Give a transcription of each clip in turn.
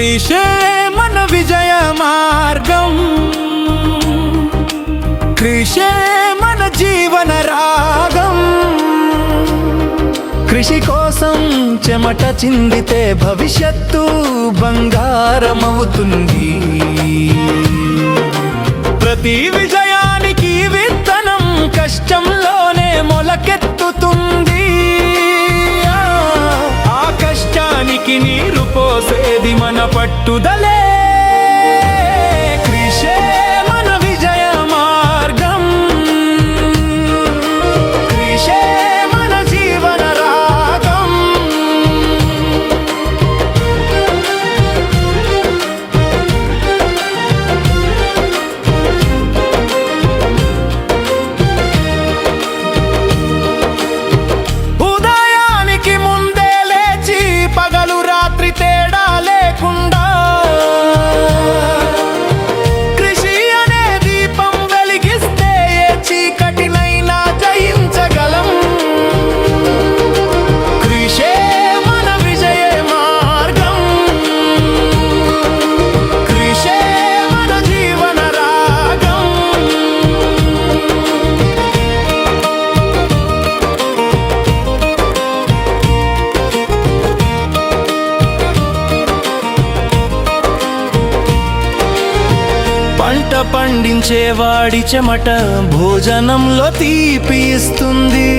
కృషే మన విజయ మార్గం. కృషే మన జీవన రాగం. కృషి కోసం చెమట చిందితే భవిష్యత్తు బంగారమవుతుంది. ప్రతి విజయానికి విత్తనం కష్టంలోనే మొలకెత్తుతుంది. ఆ, కష్టానికి నీరు పట్టుదలే. పండించేవాడి చెమట భోజనంలో తీపి ఇస్తుంది.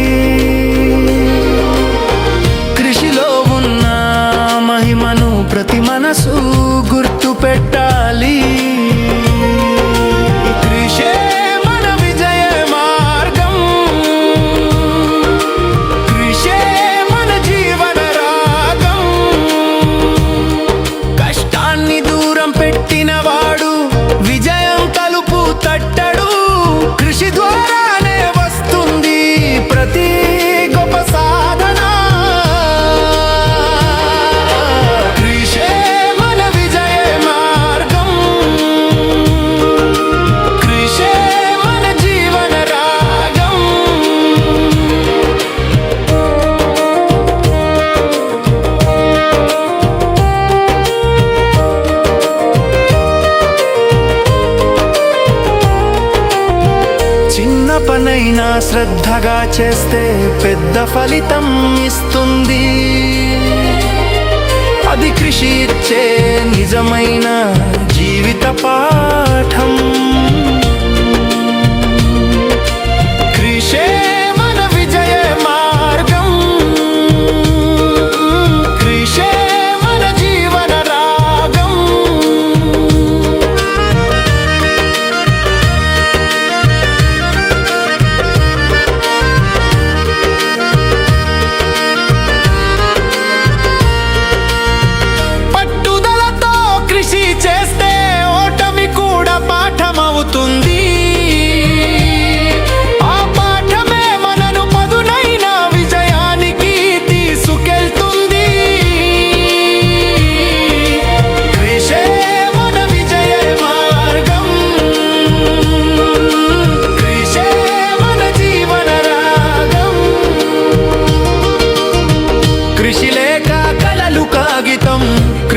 కృషిలో ఉన్న మహిమను ప్రతి మనసు పనైనా శ్రద్ధగా చేస్తే పెద్ద ఫలితం ఇస్తుంది. అది కృషి ఇచ్చే నిజమైన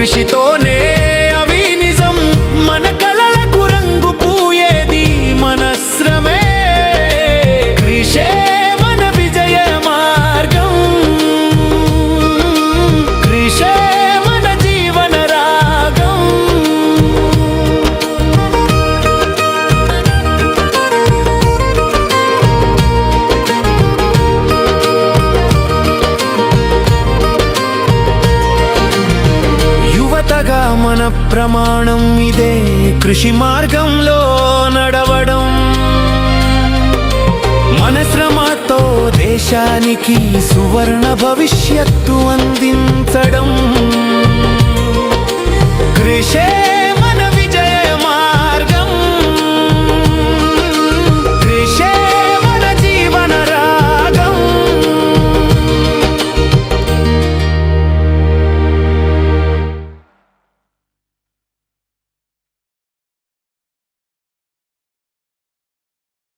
কৃষি তো ప్రమాణం ఇదే కృషి మార్గంలో నడవడం. మన శ్రమతో దేశానికి సువర్ణ భవిష్యత్తు అందించడం. కృషే